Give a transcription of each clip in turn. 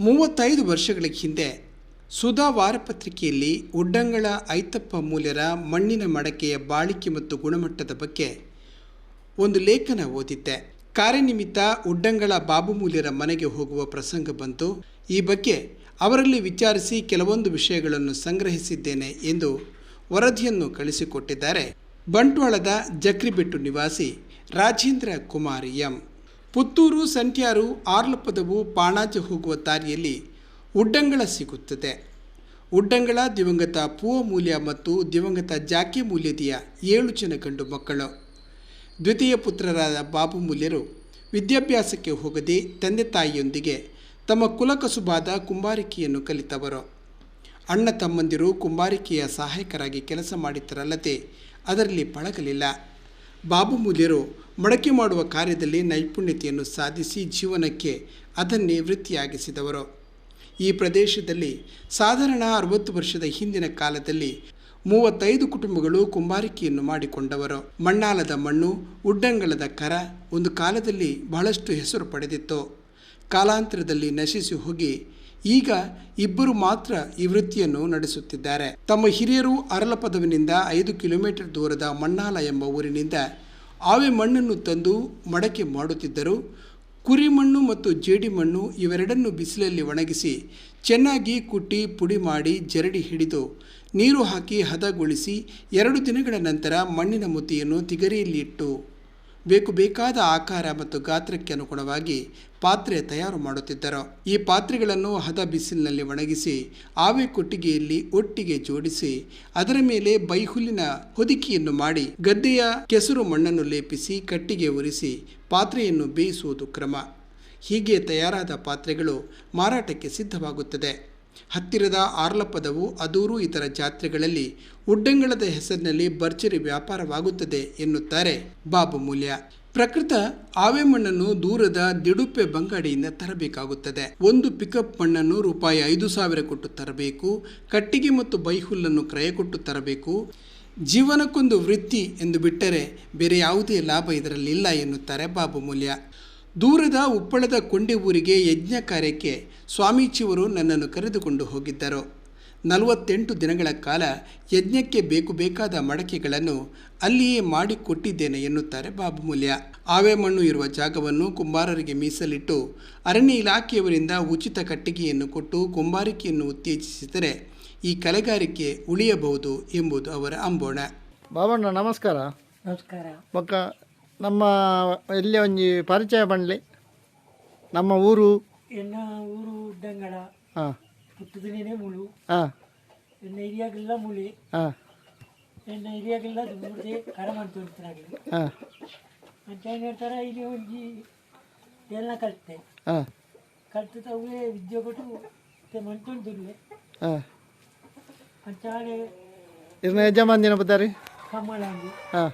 ಮೂವತ್ತೈದು ವರ್ಷಗಳ ಹಿಂದೆ ಸುಧಾ ವಾರಪತ್ರಿಕೆಯಲ್ಲಿ ಉಡ್ಡಂಗಳ ಐತಪ್ಪ ಮೂಲ್ಯರ ಮಣ್ಣಿನ ಮಡಕೆಯ ಬಾಳಿಕೆ ಮತ್ತು ಗುಣಮಟ್ಟದ ಬಗ್ಗೆ ಒಂದು ಲೇಖನ ಓದಿದ್ದೆ. ಕಾರ್ಯನಿಮಿತ್ತ ಉಡ್ಡಂಗಳ ಬಾಬು ಮೂಲ್ಯರ ಮನೆಗೆ ಹೋಗುವ ಪ್ರಸಂಗ ಬಂತು. ಈ ಬಗ್ಗೆ ಅವರಲ್ಲಿ ವಿಚಾರಿಸಿ ಕೆಲವೊಂದು ವಿಷಯಗಳನ್ನು ಸಂಗ್ರಹಿಸಿದ್ದೇನೆ ಎಂದು ವರದಿಯನ್ನು ಕಳಿಸಿಕೊಟ್ಟಿದ್ದಾರೆ. ಬಂಟ್ವಾಳದ ಜಕ್ರಿಬೆಟ್ಟು ನಿವಾಸಿ ರಾಜೇಂದ್ರ ಕುಮಾರ್ ಎಂ. ಪುತ್ತೂರು, ಸಂಟ್ಯಾರು ಆರ್ಲಪದವು ಪಾಣಾಜ ಹೋಗುವ ದಾರಿಯಲ್ಲಿ ಉಡ್ಡಂಗಳ ಸಿಗುತ್ತದೆ. ಉಡ್ಡಂಗಳ, ದಿವಂಗತ ಪೂವಮೂಲ್ಯ ಮತ್ತು ದಿವಂಗತ ಜಾಕಿ ಮೂಲ್ಯದಿಯ ಏಳು ಜನ ಗಂಡು ಮಕ್ಕಳು. ದ್ವಿತೀಯ ಪುತ್ರರಾದ ಬಾಬು ಮೂಲ್ಯರು ವಿದ್ಯಾಭ್ಯಾಸಕ್ಕೆ ಹೋಗದೆ ತಂದೆ ತಾಯಿಯೊಂದಿಗೆ ತಮ್ಮ ಕುಲಕಸುಬಾದ ಕುಂಬಾರಿಕೆಯನ್ನು ಕಲಿತವರು. ಅಣ್ಣ ತಮ್ಮಂದಿರು ಕುಂಬಾರಿಕೆಯ ಸಹಾಯಕರಾಗಿ ಕೆಲಸ ಮಾಡಿದ್ದರಲ್ಲದೆ ಅದರಲ್ಲಿ ಪಳಗಲಿಲ್ಲ. ಬಾಬು ಮೂಲ್ಯರು ಮಡಕೆ ಮಾಡುವ ಕಾರ್ಯದಲ್ಲಿ ನೈಪುಣ್ಯತೆಯನ್ನು ಸಾಧಿಸಿ ಜೀವನಕ್ಕೆ ಅದನ್ನೇ ವೃತ್ತಿಯಾಗಿಸಿದವರು. ಈ ಪ್ರದೇಶದಲ್ಲಿ ಸಾಧಾರಣ ಅರವತ್ತು ವರ್ಷದ ಹಿಂದಿನ ಕಾಲದಲ್ಲಿ ಮೂವತ್ತೈದು ಕುಟುಂಬಗಳು ಕುಂಬಾರಿಕೆಯನ್ನು ಮಾಡಿಕೊಂಡವರು. ಮಣ್ಣಾಲದ ಮಣ್ಣು, ಉಡ್ಡಂಗಳದ ಕರ ಒಂದು ಕಾಲದಲ್ಲಿ ಬಹಳಷ್ಟು ಹೆಸರು ಪಡೆದಿತ್ತು. ಕಾಲಾಂತರದಲ್ಲಿ ನಶಿಸಿ ಹೋಗಿ ಈಗ ಇಬ್ಬರು ಮಾತ್ರ ಈ ವೃತ್ತಿಯನ್ನು ನಡೆಸುತ್ತಿದ್ದಾರೆ. ತಮ್ಮ ಹಿರಿಯರು ಅರಲಪದವಿನಿಂದ ಐದು ಕಿಲೋಮೀಟರ್ ದೂರದ ಮಣ್ಣಾಲ ಎಂಬ ಊರಿನಿಂದ ಆವೆ ಮಣ್ಣನ್ನು ತಂದು ಮಡಕೆ ಮಾಡುತ್ತಿದ್ದರು. ಕುರಿಮಣ್ಣು ಮತ್ತು ಜೇಡಿ ಮಣ್ಣು ಇವೆರಡನ್ನು ಬಿಸಿಲಲ್ಲಿ ಒಣಗಿಸಿ ಚೆನ್ನಾಗಿ ಕುಟ್ಟಿ ಪುಡಿ ಮಾಡಿ ಜರಡಿ ಹಿಡಿದು ನೀರು ಹಾಕಿ ಹದಗೊಳಿಸಿ ಎರಡು ದಿನಗಳ ನಂತರ ಮಣ್ಣಿನ ಮುತಿಯನ್ನು ತಿಗರಿಯಲ್ಲಿಟ್ಟು ಬೇಕು ಬೇಕಾದ ಆಕಾರ ಮತ್ತು ಗಾತ್ರಕ್ಕೆ ಅನುಗುಣವಾಗಿ ಪಾತ್ರೆ ತಯಾರು ಮಾಡುತ್ತಿದ್ದರು. ಈ ಪಾತ್ರೆಗಳನ್ನು ಹದ ಬಿಸಿಲಿನಲ್ಲಿ ಒಣಗಿಸಿ, ಆವಿ ಕೊಟ್ಟಿಗೆಯಲ್ಲಿ ಒಟ್ಟಿಗೆ ಜೋಡಿಸಿ, ಅದರ ಮೇಲೆ ಬೈಹುಲ್ಲಿನ ಹೊದಿಕೆಯನ್ನು ಮಾಡಿ, ಗದ್ದೆಯ ಕೆಸರು ಮಣ್ಣನ್ನು ಲೇಪಿಸಿ, ಕಟ್ಟಿಗೆ ಉರಿಸಿ ಪಾತ್ರೆಯನ್ನು ಬೇಯಿಸುವುದು ಕ್ರಮ. ಹೀಗೆ ತಯಾರಾದ ಪಾತ್ರೆಗಳು ಮಾರಾಟಕ್ಕೆ ಸಿದ್ಧವಾಗುತ್ತದೆ. ಹತ್ತಿರದ ಆರ್ಲಪದವು ಅದೂರು ಇತರ ಜಾತ್ರೆಗಳಲ್ಲಿ ಉಡ್ಡಂಗಳದ ಹೆಸರಿನಲ್ಲಿ ಭರ್ಜರಿ ವ್ಯಾಪಾರವಾಗುತ್ತದೆ ಎನ್ನುತ್ತಾರೆ. ಬಾಬು ಮೂಲ್ಯ. ಪ್ರಕೃತ ಆವೆ ಮಣ್ಣನ್ನು ದೂರದ ದಿಡುಪ್ಪೆ ಬಂಗಾಡಿಯಿಂದ ತರಬೇಕಾಗುತ್ತದೆ. ಒಂದು ಪಿಕಪ್ ಮಣ್ಣನ್ನು ರೂಪಾಯಿ ಐದು ಸಾವಿರ ಕೊಟ್ಟು ತರಬೇಕು. ಕಟ್ಟಿಗೆ ಮತ್ತು ಬೈಹುಲ್ಲನ್ನು ಕ್ರಯ ಕೊಟ್ಟು ತರಬೇಕು. ಜೀವನಕ್ಕೊಂದು ವೃತ್ತಿ ಎಂದು ಬಿಟ್ಟರೆ ಬೇರೆ ಯಾವುದೇ ಲಾಭ ಇದರಲ್ಲಿಲ್ಲ ಎನ್ನುತ್ತಾರೆ ಬಾಬು ಮೂಲ್ಯ. ದೂರದ ಉಪ್ಪಳದ ಕೊಂಡೆ ಊರಿಗೆ ಯಜ್ಞ ಕಾರ್ಯಕ್ಕೆ ಸ್ವಾಮೀಜಿಯವರು ನನ್ನನ್ನು ಕರೆದುಕೊಂಡು ಹೋಗಿದ್ದರು. ನಲವತ್ತೆಂಟು ದಿನಗಳ ಕಾಲ ಯಜ್ಞಕ್ಕೆ ಬೇಕು ಬೇಕಾದ ಮಡಕೆಗಳನ್ನು ಅಲ್ಲಿಯೇ ಮಾಡಿಕೊಟ್ಟಿದ್ದೇನೆ ಎನ್ನುತ್ತಾರೆ ಬಾಬು ಮೂಲ್ಯ. ಆವೆ ಮಣ್ಣು ಇರುವ ಜಾಗವನ್ನು ಕುಂಬಾರರಿಗೆ ಮೀಸಲಿಟ್ಟು ಅರಣ್ಯ ಇಲಾಖೆಯವರಿಂದ ಉಚಿತ ಕಟ್ಟಿಗೆಯನ್ನು ಕೊಟ್ಟು ಕುಂಬಾರಿಕೆಯನ್ನು ಉತ್ತೇಜಿಸಿದರೆ ಈ ಕಲೆಗಾರಿಕೆ ಉಳಿಯಬಹುದು ಎಂಬುದು ಅವರ ಅಂಬೋಣ. ಬಾಬಣ್ಣ ನಮಸ್ಕಾರ. ನಮಸ್ಕಾರ. ನಮ್ಮ ಇಲ್ಲಿ ಒಂಜಿ ಪರಿಚಯ ಬಣ್ಲಿ ನಮ್ಮ ಊರು. ಎನ್ನ ಊರು ಉಡ್ಡಂಗಳ ಹಾಂ. ಪುಟ್ಟದನೇ ಮುಳು. ಹಾಂ. ಎನ್ನ ಹಿರಿಯಾಗಿಲ್ಲ ಮುಳಿ. ಹಾಂ. ಎನ್ನ ಹಿರಿಯಾಗೆಲ್ಲ ದುಡ್ಡೆ ಕರಮಂತು ಅಂತನಾಗಲಿ ಹಾಂ. ಅಂತ ಏನು ಹೇಳ್ತಾರೆ ಇಲ್ಲಿ ಒಂಜಿ ಎಲ್ಲ ಕಲಿತೆ. ಹಾಂ. ಕಲ್ತು ಅವೇ ವಿದ್ಯೆ ಕೊಟ್ಟು ಮತ್ತೆ ದುಡ್ಲೆ ಹಾಂ. ಅಂಚಾಳೆ ಇದನ್ನ ದಿನ ಬದ್ದಾರಿ ಕಮ್ಮಳ ಅಂದು ಹಾಂ.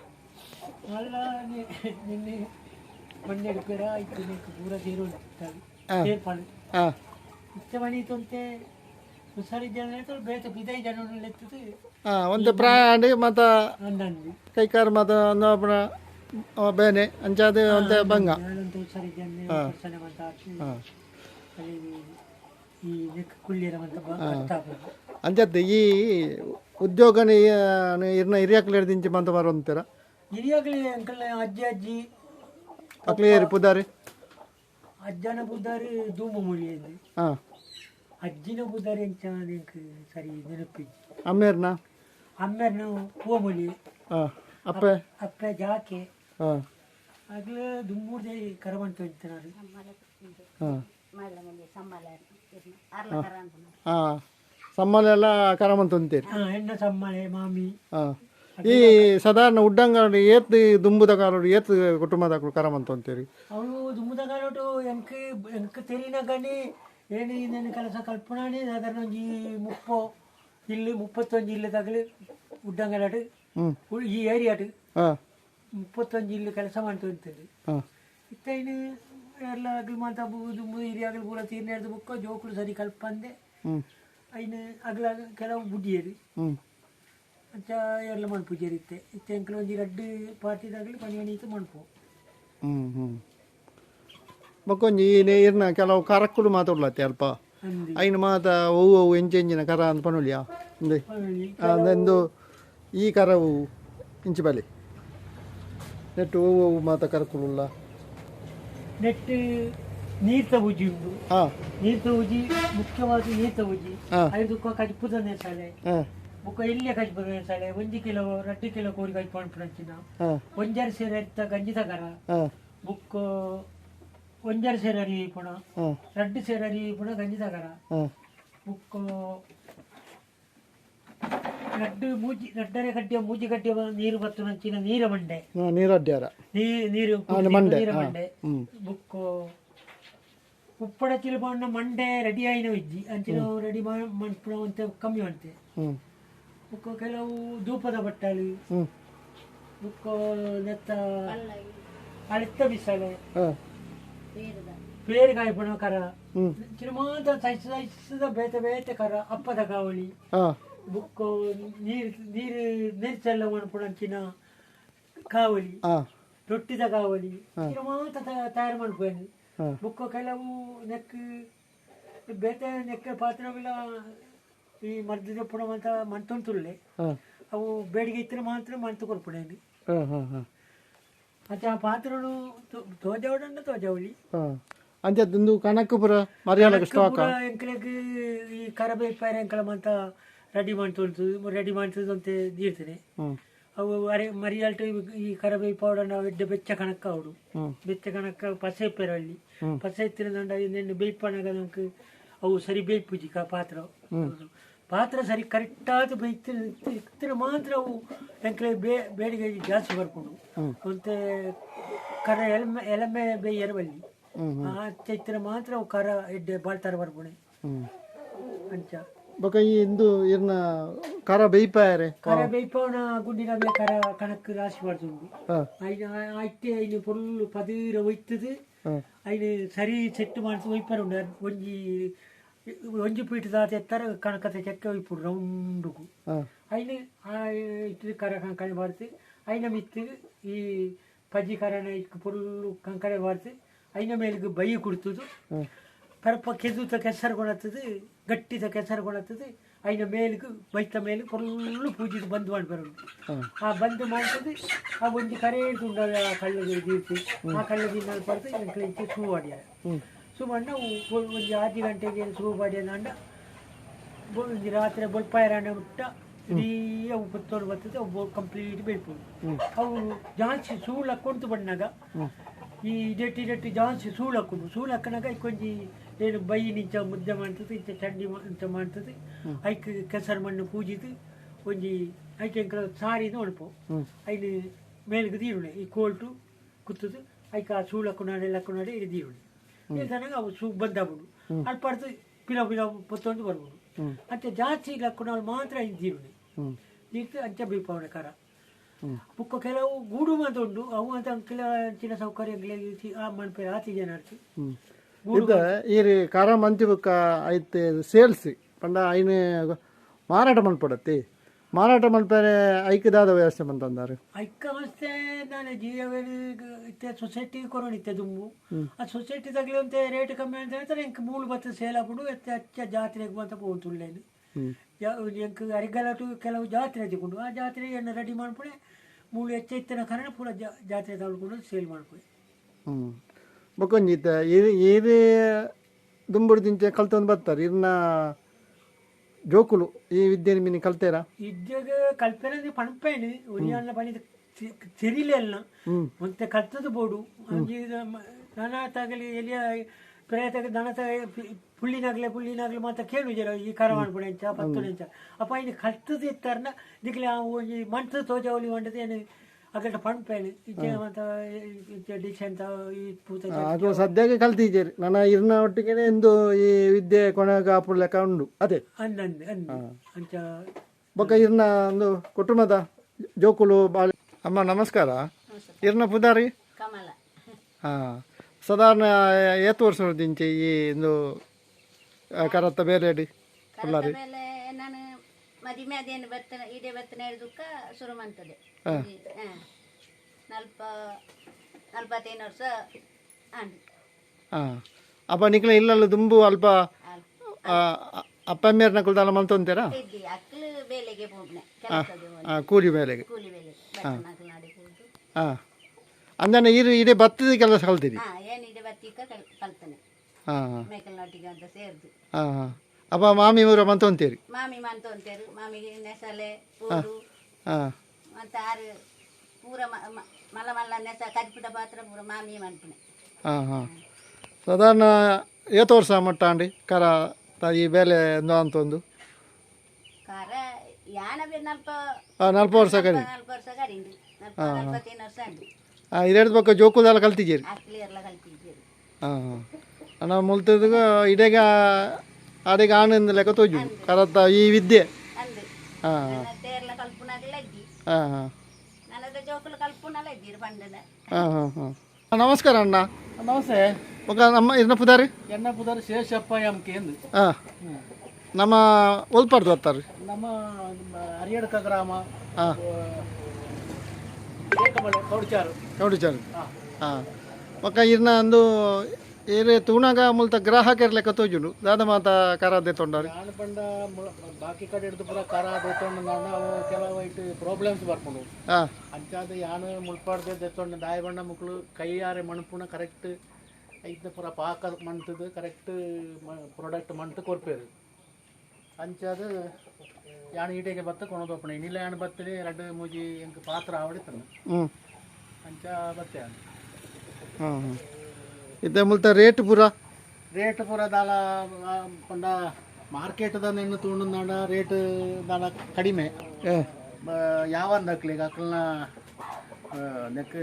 ಹುಷಾರಿ ಜನ ಹೇಳ್ತಾರೆ ಬೇತ ಬಿದೈ ಜನ ಎತ್ತದು ಹಾಂ ಒಂದು ಪ್ರಾಣಿ ಮತ್ತು ಅಂದಂದು ಕೈಕಾರು ಬೇನೆ ಅಂಚಾದ ಒಂದು ಬಂಗ. ನಾನಂತೂ ಹುಷಾರಿ ಜನ ಈ ಕುಳ್ಳಿರ ಬರ್ತಾಪ ಅಂಚದ್ದು ಈ ಉದ್ಯೋಗನ ಇರ್ನ ಹಿರಿಯಾಕ್ಲು ಹಿಡ್ದಿಂಚಿ ಬಂತ ಬರೋಂತೀರ ಹಿರಿಯಾಗಲಿ ಅಂಕಲ್ ಅಜ್ಜಿ ಅಜ್ಜಿ. ಅಕ್ಲಿ ಏರಿ ಪುದಾರಿ? ಅಜ್ಜನ ಬುದ್ಧಾರಿ ಧೂಮ ಮುಳಿ ಅಂದು. ಹಾಂ. ಅಜ್ಜಿನ ಬುದ್ಧಾರಿ ಅಂತ ಎಂಕ್ ಸರಿ ನೆನಪಿದ್ದಿ ಅಮ್ಮೇರ್ನ? ಅಮ್ಮೇರ್ ನಾವು ಹೂವ ಮುಳಿ ಹಾಂ. ಅಪ್ಪೆ? ಅಪ್ಪ ಜಾಕೆ. ಹಾಂ. ಆಗ್ಲೇ ದುಮ್ಮೂರ್ದೆ ಕರವಂತ ಇರ್ತಾರೆ ಹಾಂ. ಹಾಂ. ಸಮ್ಮಲೆಲ್ಲ ಕರಮಂತ ಅಂತೀರಿ? ಹಾ ಹೆಣ್ಣ ಸಮ್ಮಳೆ ಮಾಮಿ. ಹಾಂ. ಈ ಸಾಧಾರಣ ಉಡ್ಡಂಗಾಡು ಏತ್ ದುಂಬುದ ಕಾಲೋಟು ಏತ್ ಕುಟುಂಬದ ಕರಮಂತ ಅಂತೀರಿ? ಅವಳು ದುಂಬುದ ಕಾಲೋಟು ಎಂಕ್ ಎಂಕ್ ತೆರಿನ ಗಣಿ ಏನು ನನ್ನ ಕೆಲಸ ಕಲ್ಪನಾಣಿ ಸಾಧಾರಣ ಒಂಜಿ ಮುಪ್ಪೋ ಇಲ್ಲಿ ಮುಪ್ಪತ್ತೊಂದು ಇಲ್ಲದಾಗಲಿ ಉಡ್ಡಂಗಲಾಡು ಈ ಏರಿಯಾಟ್ ಮುಪ್ಪತ್ತೊಂದು ಇಲ್ಲಿ ಕೆಲಸ ಮಾಡ್ತು ಅಂತೇಳಿ ಇತ್ತ ಇತ್ತೈನು ಎಲ್ಲ ಆಗ್ಲಿ ಮಾತಾ ದುಂಬು ಹಿರಿಯಾಗಲಿ ಪೂರ ತೀರ್ನ ಹಿಡಿದು ಬುಕ್ಕ ಜೋಕುಲು ಸರಿ ಕಲ್ಪಂದೆ. ಅಯ್ನ ಅಗ್ಲ ಕೆಲವು ಬುಡ್ಡಿಯರು ಮಣ್ಪುಜೇರಿ ಇತ್ತೆ ಇತ್ತೆ ಎಂಕಲು ಒಂಜಿ ರಡ್ಡು ಪಾರ್ಟಿದಾಗಲಿ ಪನಿ ಅಣೀತು ಮಣ್ಪು ಹ್ಞೂ ಹ್ಞೂ ಬಕ್ಕೊಂಜಿ ಈ ಇರ್ನ ಕೆಲವು ಕರಕ್ಕುಡು ಮಾತಾಡ್ಲತ್ತಿ ಅಲ್ಪ. ಅಂದಿ ಐನು ಮಾತ ಒವು ಒವು ಎಂಚಿ ಎಂಚಿನ ಕರ ಅಂತ ಪನೊಲಿ. ಅದೊಂದು ಈ ಕರವು ಇಂಚು ಬಲಿ. ನೆಟ್ಟು ಒವು ಒವು ಮಾತ ಕರಕುಲುಲ್ಲ ನೆಟ್ ನೀರ್ ಉಜಿ ಉಂಡು. ನೀರ್ ನೀರ್ತ ಉಜಿ ನೀರ್ ಹಾಂ. ಐದು ಕಜ್ಪುದನೆ ಸಾಲೆ ಬುಕ್ಕ ಇಲ್ಲೇ ಕಜ್ಪುದನೆ ಸಳೆ ಒಂಜಿ ಕಿಲೋ ರಡ್ಡು ಕಿಲೋ ಕೋರಿ ಪುಣಂಚಿನ ಒಂಜರ್ ಸೇರೆ ಎತ್ತ ಗಂಜಿ ತಗರ. ಬುಕ್ಕ ಒಂಜರ್ ಸೇರೆ ಅರಿ ಪುಣ. ರಡ್ಡು ಸೇರೆ ಅರಿ ಪುಣ ಗಂಜಿ ತಗರ. ಬುಕ್ಕ ರಡ್ಡು ಮೂಜಿ ರಡ್ಡರೆ ಕಟ್ಟಿಯ ಮೂಜಿ ಗಡ್ಡೆ ನೀರು ಬತ್ತು ನಂಚಿನ ನೀರ ಮಂಡೆ. ನೀರಡ್ಡ್ಯಾರ ನೀರು ನೀರ ಮಂಡೆ. ಬುಕ್ಕು ಉಪ್ಪಡ ಚಿಲುಪಣ್ಣ ಮಂಡೆ ರೆಡಿ ಆಯ್ನ ಇಜ್ಜಿ ಅಂಚಿನ ರೆಡಿ ಮಾಡ್ಪುಣ ಅಂತ ಕಮ್ಮಿ ಅಂತೆ ಹ್ಞೂ ಬುಕ್ಕು ಕೆಲವು ಧೂಪದ ಬಟ್ಟಲು ಹ್ಞೂ ಬುಕ್ಕು ನೆತ್ತ ಅಳೆತ್ತ ಬಿಸಲೆ ಹಾಂ ಪೇರುಗಾಯಿ ಪುಣ ಕರ ಹ್ಞೂ ಚಿರುಮಾದ ಸೈಸ್ ಸೈಸದ ಬೇತೆ ಬೇತೆ ಕರ ಅಪ್ಪದ ಕಾವಳಿ ಹಾಂ ಬುಕ್ಕು ನೀರು ನೀರು ನೀರು ಚೆಲ್ಲ ಮಣ್ಪುಣಂಚಿನ ಕಾವಲಿ ಹಾಂ ರೊಟ್ಟಿದ ಕಾವಲಿ ಚಿರುಮಾತ ತಯಾರು ಮಾಡ್ಕೊಂಡು ಹಾಂ ಬುಕ್ಕ ಕೆಲವು ನೆಕ್ ಬೇತೆ ನೆಕ್ಕ ಪಾತ್ರಗಳ ಈ ಮರ್ದಿದ ಪುಣ ಅಂತ ಮಂತೊಂತುಳ್ಳೆ ಅವು ಬೇಡಿಗೆ ಇತ್ತಿನ ಮಾತ್ರ ಮಂತು ಹಾಂ ಮತ್ತೆ ಆ ಹಾ ತೋಜವಡನ್ನ ತೋಜವಳಿ ಹಾಂ. ಅಂಚದೊಂದು ಕಣಕ್ಕೆ ಪುರ ಮರ್ಯಾದಕ್ಕೆ ಸ್ಟಾಕ. ಎಂಕಲೆಗ್ ಈ ಕರಬೇ ಪೈರ ಎಂಕಲ ಮಂತ ರೆಡಿ ಮಾಡ್ತು ರೆಡಿ ಮಾಡ್ತದ ಅಂತ ಹ್ಞೂ ಅವು ಅರೆ ಮರಿಯಾಲ್ಟ ಈ ಕರಬೇ ಪೌಡರ್ ನಾವು ಎಡ್ಡೆ ಬೆಚ್ಚ ಕಣಕ್ಕ ಅವಡು. ಬೆಚ್ಚ ಕಣಕ್ಕ ಪಸೆ ಪೆರಳ್ಳಿ. ಪಸೆ ಎತ್ತಿನ ದಂಡ ಇನ್ನೆನ್ನು ಬೇಯ್ಪಣಗ ನಮ್ಗೆ ಅವು ಸರಿ ಬೇಯ್ಪುಜಿ ಕ ಪಾತ್ರ. ಪಾತ್ರ ಸರಿ ಕರೆಕ್ಟಾದ ಬೇಯ್ತಿನ ಇತ್ತಿನ ಮಾತ್ರ ಅವು ಎಂಕ್ಲೆ ಬೇ ಬೇಡಿಗೆ ಜಾಸ್ತಿ ಬರ್ಕೊಂಡು ಹ್ಮ್. ಮತ್ತೆ ಕರ ಎಲಮೆ ಎಲಮೆ ಬೇಯರ ಬಲ್ಲಿ ಹ್ಞೂ ಹ್ಞೂ ಆ ಚೈತ್ರ ಮಾತ್ರ ಅವು ಕರ ಎಡ್ಡೆ ಬಾಳ್ತಾರ ಬರ್ಪುಣೆ ಹ್ಞೂ ಅಂಚ ಬೊಕ ಈ ಇಂದು ಇರ್ನ ಕರ ಬೇಯ್ಪಾಯರೆ ಕರ ಬೇಯ್ಪವನ ಗುಂಡಿನ ಮೇಲೆ ಕರ ಕಣಕ್ ರಾಶಿ ಮಾಡ್ತುಂಡು ಹಾಂ ಐನ ಐತೆ ಐನು ಫುಲ್ ಪದೀರ ಒಯ್ತದು ಹಾಂ ಐನು ಸರಿ ಸೆಟ್ ಮಾಡಿಸಿ ಒಯ್ಪರ್ ಉಂಡು ಒಂಜಿ ಒಂಜಿ ಎತ್ತರ ಕಣಕತೆ ಚೆಕ್ಕ ಇಪ್ಪುಡು ರೌಂಡುಗು. ಹಾಂ. ಐನು ಆ ಇಟ್ಟು ಕರ ಕಂಕಣೆ ಬಾರ್ತು ಐನ ಮಿತ್ತ ಈ ಪಜ್ಜಿ ಕರನ ಇಟ್ಟು ಫುಲ್ಲು ಕಂಕಣೆ ಬಾರ್ತು ಐನ ಮೇಲಿಗೆ ಬೈ ಕುಡ್ತದು. ಪರಪ ಕೆದುತ ಕೆಸರು ಕೊಡತ್ತದು ಗಟ್ಟಿದ ಕೆಸರು ಕೊಡತ್ತದು ಐನ ಮೇಲಿಗೆ ಬೈತ ಮೇಲೆ ಫುಲ್ಲು ಪೂಜಿದು ಬಂದ್ ಮಾಡಿ ಬರೋದು. ಆ ಬಂದ್ ಮಾಡ್ತದೆ ಆ ಒಂದು ಕರೆ ತುಂಡ ಆ ಕಳ್ಳಗೆ ದೀರ್ತಿ ಆ ಕಳ್ಳದಿಂದ ಪಡ್ದು ಎಂಕ್ಲಿಂಚೆ ಶೂ ಹೊಡ್ಯಾರ ಹ್ಞೂ ಸುಮಣ್ಣ ಒಂದು ಆರು ಗಂಟೆಗೆ ಶುರು ಮಾಡಿ ಅಂಡ ಒಂದು ರಾತ್ರಿ ಬೊಲ್ಪಾಯರಾಣ ಬಿಟ್ಟ ಇಡೀ ಅವು ಬರ್ತದೆ ಅವು ಕಂಪ್ಲೀಟ್ ಬೇಕು. ಅವು ಜಾಸ್ತಿ ಸೂಳು ಹಾಕ್ಕೊಂತು ಬಣ್ಣಾಗ. ಈ ಡಟ್ಟಿ ಡಟ್ಟಿ ಜಾಸ್ತಿ ಸೂಳು ಹಾಕೊಂಡು ಸೂಳು ಹಾಕನಾಗ ಕೊಂಚಿ ಏನು ಬೈ ನಿಂಚ ಮುದ್ದೆ ಮಾಡ್ತದೆ ಇಂಚ ಚಂಡಿ ಇಂಚ ಮಾಡ್ತದೆ. ಐಕ್ ಕೆಸರು ಮಣ್ಣು ಪೂಜಿದು ಒಂಜಿ ಐಕೆ ಸಾರಿ ಸಾರಿನ ಒಣಪು ಹ್ಞೂ ಐದು ಮೇಲ್ಗೆ ದೀರುಣೆ ಈ ಕೋಲ್ಟು ಕುತ್ತದು ಐಕ ಆ ಸೂಳು ಹಾಕೊಂಡಾಡೆ ಹಾಕೊಂಡು ಇದು ದೀರುಣೆ ಇಲ್ದನಾಗ ಅವು ಸೂ ಬಂದಾಗ್ಬಿಡು ಅಲ್ಲಿ ಪಡೆದು ಪಿಲ ಪಿಲ ಪತ್ತೊಂದು ಬರ್ಬೋದು. ಅಂಚೆ ಜಾಸ್ತಿ ಹಾಕೊಂಡಾಳು ಮಾತ್ರ ಹ್ಞೂ ದೀರ್ತು ಅಂಚೆ ಕರ. ಬುಕ್ಕ ಕೆಲವು ಗೂಡು ಮಾತುಂಡು ಅವು ಅಂತ ಕೆಲ ಚಿನ್ನ ಸೌಕರ್ಯಗಳಿಗೆ ಆ ಮಣ್ಪೆ ಆತಿ ಜನ ಹ್ಞೂ ಇದು ಈ ಕರ ಮಂತಿ ಬುಕ್ಕ ಐತೆ ಸೇಲ್ಸ್ ಪಂಡ ಐನು ಮಾರಾಟ ಮಲ್ಪಡತ್ತಿ ಮಾರಾಟ ಮಲ್ಪರೆ ಐಕ್ಯದಾದ ವ್ಯವಸ್ಥೆ ಬಂತಂದಾರೆ ಐಕ್ಯ ವ್ಯವಸ್ಥೆ ನಾನು ಜೀವವೇನು ಇತ್ತೆ ಸೊಸೈಟಿ ಕೊರೋನಿತ್ತೆ ದುಮ್ಮು. ಆ ಸೊಸೈಟಿ ತಗಲಿ ಅಂತ ರೇಟ್ ಕಮ್ಮಿ ಅಂತ ಹೇಳ್ತಾರೆ ಇಂಕ ಮೂಳು ಬತ್ತ ಸೇಲ್ ಆಗ್ಬಿಡು ಎತ್ತೆ ಹಚ್ಚ ಜಾತ್ರೆಗೆ ಅಂತ ಹೋಗ್ತುಳ್ಳೇನು ಎಂಕ್ ಅರಿಗಲಟು ಕೆಲವು ಜಾತ್ರೆ ತಗೊಂಡು ಆ ಜಾತ್ರೆ ಏನು ರೆಡಿ ಮಾಡ್ಬಿಡೆ ಮೂಳು ಹೆಚ್ಚ ಇತ್ತಿನ ಕಾರಣ ಪೂರ ಜಾತ್ರೆ ತಗೊಂಡು ಸೇಲ್ ಮಾಡ್ಬಿಡೆ ಹ್ಞೂ ಬಕ್ಕೊಂಜಿತ್ತ ಇದು ಇದು ದುಂಬುಡು ದಿಂಚೆ ಕಲ್ತೊಂದು ಬರ್ತಾರೆ ಇರ್ನ ಜೋಕುಲು ಈ ವಿದ್ಯೆ ನಿಮ್ಮ ಕಲ್ತೇರಾ? ಇದ್ದಾಗ ಕಲ್ಪನೆ ಪಣಪೇನು ಉರಿಯನ್ನ ಪಣಿದ ತಿರಿಲೆಲ್ಲ ಮತ್ತೆ ಕತ್ತದ ಬೋಡು ದನ ತಗಲಿ ಎಲಿಯ ಪ್ರಯ ತಗ ದನ ತಗ ಪುಳ್ಳಿನಾಗ್ಲೆ ಪುಳ್ಳಿನಾಗ್ಲೆ ಮಾತ್ರ ಕೇಳು ಜರ ಈ ಕರ ಪುಣೆ ಪತ್ತು ಎಂಚ ಅಪ್ಪ ಇದು ಕಲ್ತದ ಇತ್ತಾರನ ದಿಕ್ಲೆ ಆ ಒಂಜಿ ಮಂಟದ ತೋಜಾವಲಿ ಮಂಡದ ಏನು ಅಗಲ್ಟ ಪಣ್ಪೇನು ಇಚ್ಚೆ ಮತ್ತ ಇಚ್ಚೆ ಡಿಶ್ ಅಂತ ಈ ಪೂತ ಅದು ಸದ್ಯಕ್ಕೆ ಕಲ್ತಿದ್ದೀರಿ ನನ್ನ ಇರ್ನ ಒಟ್ಟಿಗೆ ಎಂದು ಈ ವಿದ್ಯೆ ಕೊನೆಗೆ ಆಪುರ ಲೆಕ್ಕ ಉಂಡು ಅದೇ? ಅಂದಂದು ಅಂದ ಅಂಚ ಬೊಕ್ಕ ಇರ್ನ ಒಂದು ಕುಟುಂಬದ ಜೋಕುಲು ಬಾಳೆ ಅಮ್ಮ ನಮಸ್ಕಾರ. ಇರ್ನ ಪುದಾರಿ? ಹಾ ಹಾಂ. ಸಾಧಾರಣ ಏತ್ ವರ್ಷ ದಿಂಚೆ ಈ ಒಂದು ಆ, ಕರತ್ತ ಬೇರೆ ಅಡಿ ಮದುವೆ ಅದೇನು ಬರ್ತನೆ ಇಡೀ ಬರ್ತನೆ ಹಿಡಿದುಕ್ಕ ಶುರು ಮಾಡ್ತದೆ. ನಲ್ಪ ನಲ್ವತ್ತೈದು ವರ್ಷ ಆ ಹಾಂ. ಅಪ್ಪ ನಿಕ್ಲ ಇಲ್ಲಲ್ಲ ದುಂಬು ಅಲ್ಪ ಅಪ್ಪ ಬೇಲೆಗೆ ಪೋಪ್ನೆ ಕೆಲಸದ ಹಾಂ ಕೂಲಿ ಬೇಲೆಗೆ. ಕೂಲಿ ಹಾಂ. ಅಂದನೆ ಇರು ಇಡೀ ಭತ್ತದ ಕೆಲಸ ಕಲ್ತೀರಿ? ಹಾ ಕಲ್ತನೆ. ಹಾಂ. ಹಾಂ ಮೇಕಲ್ ನಾಟಿಗೆ ಅಂತ ಸೇರ್ದು. ಹಾಂ ಹಾಂ. ಅಪ್ಪ ಮಾಮಿ ಊರ ಮಂತೊಂತೀರಿ? ಮಾಮಿ ಮಂತು ಅಂತೇರು ಮಾಮಿಗೆ ನೆಸಲೆ ಪೂರು ಹಾಂ. ಮತ್ತೆ ಆರು ಪೂರ ಮ- ಮ- ಮಲ್ಲ ಮಲ್ಲ ನೆಸ ಕಜ್ಪಿಟ ಪಾತ್ರ ಪೂರ ಮಾಮಿ ಮಂತನೆ ಹಾಂ ಹಾಂ. ಸಾಧಾರಣ ಏತ ವರ್ಷ ಮಟ್ಟಾಂಡಿ ಕರ ತ ಈ ಬೇಲೆ ಎಂದ ಅಂತ ಒಂದು ಕಾರ ಯಾನ ಬಿ ನಲ್ಪ ಹಾಂ ನಲ್ಪು ವರ್ಷ ಕರಿ. ನಾಲ್ಕು ವರ್ಷ ಕರಿ ನಲ್ಪ ನಲ್ವತ್ತೈದು ವರ್ಷ ಅಂದು ಹಾಂ ಇದೇರ್ದ ಪಕ್ಕ ಜೋಕುದೆಲ್ಲ ಕಲ್ತಿದ್ದೀರಿ? ಅಕ್ಲಿ ಎಲ್ಲ ಕಲ್ತಿದ್ದೀರಿ. ಹಾಂ ಹಾಂ. ನಾವು ಮುಲ್ತದಾಗ ಇಡೀಗ ಅಡಿಗೆ ಆನಂದ ಲೆಕ್ಕ ತೋಜು ಕರತ್ತ ಈ ವಿದ್ಯೆ ಅಂದು ಹಾಂ ಹಾಂ ನನ್ನ ತೇರ್ಲ ಕಲ್ಪುನಾಗಲ ಇದ್ದಿ ಹಾಂ ಹಾಂ ನನ್ನದ ಜೋಕುಲು ಕಲ್ಪುನಲ್ಲ ಇದ್ದೀರಿ ಪಂಡನ ಹಾಂ ಹಾಂ ಹಾಂ ನಮಸ್ಕಾರ ಅಣ್ಣ ನಮಸ್ತೆ ఒక ನಮ್ಮ ಇನ್ನ ಪುದಾರಿ ಎನ್ನ ಪುದರ್ ಶೇಷಪ್ಪ ಎಂ ಕೇಂದ್ರ ಹಾಂ ನಮ್ಮ ಒಲ್ಪಾಡ್ದು ಬರ್ತಾರೆ ನಮ್ಮ ಹರಿಯಡ್ಕ ಗ್ರಾಮ ಹಾಂ ಏಕಮಲೆ ಕೌಡ್ಚಾರು ನೋಡಿಚಾರು ಹಾಂ ఒక ಇರ್ನ ಅಂದು ಏರೆ ತೂಣಾಗ ಮುಲ್ತ ಗ್ರಾಹಕರ ಲೆಕ್ಕ ತೋಜುಂಡು ದಾದ ಮಾತ ಕರಾದೆ ತೊಂಡಾರಿ. ನಾನು ಬಂಡ ಮುಳ- ಬಾಕಿ ಕಡೆ ಹಿಡಿದು ಪುರ ಕರ ದೆತ್ತೊಂಡು ನಾನು ಅವು ಕೆಲವು ಇಟ್ಟು ಪ್ರಾಬ್ಲಮ್ಸ್ ಬರ್ಕೊಂಡು ಹಾ. ಅಂಚಾದ ಯಾನು ಮುಳ್ಪಾಡ್ದೆ ದೆತ್ತೊಂಡು ದಾಯ ಬಣ್ಣ ಮಕ್ಕಳು ಕೈಯಾರೆ ಮಣ್ಪುಣ ಕರೆಕ್ಟ್ ಐದು ಪೂರ ಪಾಕ ಮಂತದು ಕರೆಕ್ಟ್ ಪ್ರಾಡಕ್ಟ್ ಮಂತ್ ಕೊರ್ಪೇರು ಅಂಚಾದ ಯಾಣ ಈಟೆಗೆ ಬತ್ತ ಕೊಣದೊಪ್ಪಣೆ ಇನ್ನಿಲ್ಲ ಯಾಣ ಬತ್ತಲೆ ಎರಡು ಮೂಜಿ ಎಂಕ್ ಪಾತ್ರ ಆವಡಿತನ ಹ್ಞೂ ಅಂಚ ಬತ್ತೆ. ಹಾಂ ಹಾಂ ಇತ್ತೆ ಮುಲ್ತ ರೇಟ್ ಪೂರ? ರೇಟ್ ಪೂರ ದಾಲ ಆ, ಪಂಡ ಮಾರ್ಕೆಟ್ ದ ಇನ್ನು ತಗೊಂಡ ರೇಟ್ ದಾಲ ಕಡಿಮೆ. ಯಾವ ಯಾವಂದ ಅಕ್ಲಿಗೆ ಅಕ್ಕಲ್ನ ನೆಕ್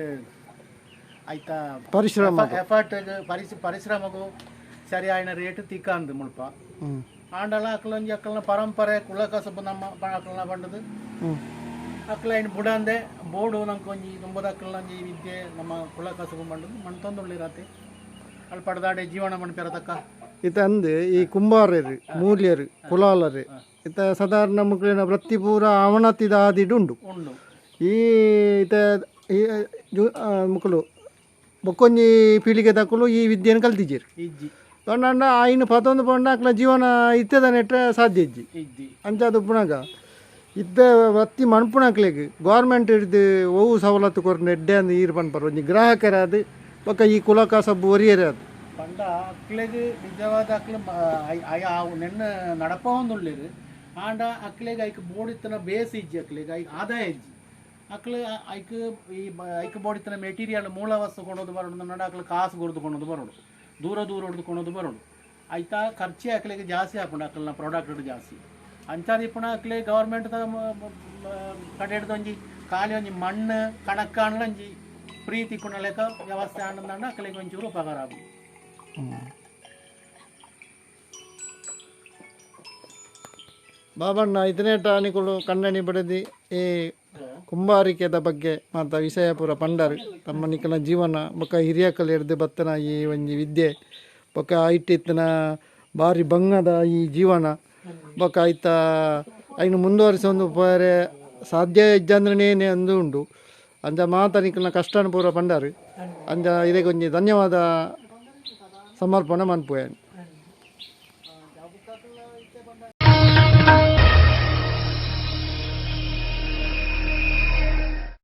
ಆಯ್ತಾ? ಪರಿಶ್ರಮ ಎಫರ್ಟ್ ಪರಿಸ್ ಪರಿಶ್ರಮಗೂ ಸರಿ ಆಯ್ನ ರೇಟ್ ತಿಕ್ಕ ಅಂದ್ ಮುಲ್ಪ. ಆಂಡಲ ಅಕ್ಕಲಂಜಿ ಅಕ್ಕಲ್ನ ಪರಂಪರೆ ಕುಳ ಕಸಬು ನಮ್ಮ ಅಕ್ಕಲ್ನ ಬಂಡದು. ಅಕ್ಕಲ ಏನು ಬುಡಂದೆ ಬೋರ್ಡು ನಂಗೆ ಒಂಜಿ ತುಂಬದ ಅಕ್ಕಲ್ನಂಜಿ ವಿದ್ಯೆ ನಮ್ಮ ಕುಳ ಕಸಬು ಬಂಡದು ಮಣ್ತೊಂದುಳ್ಳಿರತ್ತೆ ಪಡೆದಾಡೆ ಜೀವನ ಮಣ್ಪೆರತಕ್ಕ? ಅಂದೆ ಈ ಕುಂಬಾರರು ಮೂಲ್ಯರು ಕುಲಾಲರು ಇತ ಸಾಧಾರಣ ಮುಕ್ಳಿನ ವೃತ್ತಿಪೂರ ಅವನತಿದ ಆದಿಡುಂಡು ಉಂಡು. ಈ ಇತ ಈ ಜು- ಆ, ಬೊಕ್ಕೊಂಜಿ ಪೀಳಿಗೆ ತಕ್ಕಲು ಈ ವಿದ್ಯೆಯನ್ನು ಕಲ್ತಿದ್ದೀರಿ ಇಜ್ಜಿ. ತೊಂಡ ಪತ್ತೊಂದು ಪತೊಂದು ಪಂಡ ಅಕ್ಲ ಜೀವನ ಇತ್ತದ ನೆಟ್ಟ ಸಾಧ್ಯ ಇಜ್ಜಿ. ಇಜ್ಜಿ. ಅಂಚಾದ ಉಪ್ಪುನಾಗ ಇದ್ದ ವತ್ತಿ ಮಣ್ಪುಣಕ್ಲೆಗ್ ಗೌರ್ಮೆಂಟ್ ಹಿಡ್ದು ಒವು ಸವಲತ್ತು ಕೊರ ನೆಡ್ಡೆ ಅಂದ್ ಈರು ಪನ್ಪರ್. ಒಂಜಿ ಗ್ರಾಹಕರಾದ ಬೊಕ್ಕ ಈ ಕುಲಕ ಸಬ್ಬು ಒರಿಯರೆ ಅದು. ಪಂಡ ಅಕ್ಲೆಗ್ ನಿಜವಾದ ಅಕ್ಲೆ ನೆನ್ನ ನಡಪ ಒಂದುಳ್ಳಿರು ಆಂಡ ಅಕ್ಲೆಗ್ ಐಕ್ ಬೋಡಿತ್ತನ ಬೇಸ್ ಇಜ್ಜಿ ಅಕ್ಲೆಗ್, ಐಕ್ ಆದಾಯ ಇಜ್ಜಿ. ಅಕ್ಲೆ ಐಕ್ ಈ ಐಕ್ ಬೋಡಿತ್ತನ ಮೆಟೀರಿಯಲ್ ಮೂಲ ವಸ್ತು ಕೊಡೋದು ಬರೋಣ ನಡ ಅಕ್ಲೆ ಕಾಸು ಕೊಡ್ದು ಬರೋಡು. ದೂರ ದೂರ ಹೊಡೆದು ಕೊಡೋದು ಬರೋಡು. ಆಯ್ತಾ, ಖರ್ಚೆ ಅಕ್ಲೆಗೆ ಜಾಸ್ತಿ ಹಾಕೊಂಡು ಅಕ್ಲನ ಪ್ರಾಡಕ್ಟ್ ಜಾಸ್ತಿ. ಅಂಚಾದ ಇಪ್ಪಣ ಅಕ್ಲೆ ಗೌರ್ಮೆಂಟ್ ಕಡೆ ಒಂಜಿ ಖಾಲಿ ಒಂಜಿ ಮಣ್ಣು ಕಣಕ್ಕ ಒಂಜಿ ಪ್ರೀತಿ ಕುಣಲೆಕ ವ್ಯವಸ್ಥೆ ಆನಂದ ಕಲಿಗೆ ಒಂಚೂರು ಉಪಕಾರ ಆಗು ಬಾಬಣ್ಣ, ಇದನ್ನೇ ಟಾನಿಗಳು ಕಣ್ಣಣಿ ಬಡದಿ, ಈ ಕುಂಬಾರಿಕೆದ ಬಗ್ಗೆ ಮಾತ ವಿಷಯಪುರ ಪಂಡರ್. ತಮ್ಮ ನಿಕಲ ಜೀವನ ಬೊಕ್ಕ ಹಿರಿಯಕಲ್ ಹಿಡ್ದು ಬತ್ತನ ಈ ಒಂಜಿ ವಿದ್ಯೆ. ಬೊಕ್ಕ ಐಟಿತ್ತನ ಭಾರಿ ಬಂಗದ ಈ ಜೀವನ. ಬೊಕ್ಕ ಐತ ಐನು ಮುಂದುವರಿಸೊಂದು ಸಾಧ್ಯ ಇಜ್ಜಂದ್ರನೇನೆ ಅಂದು ಉಂಡು ಅಂಜ ಮಾತ ನಿಕ್ಕಲ ಕಷ್ಟನ ಪೂರ ಪಂಡರು. ಅಂಜ ಇದಕ್ಕೆ ಒಂಜಿ ಧನ್ಯವಾದ ಸಮರ್ಪಣ ಮನ್ಪುಯನ್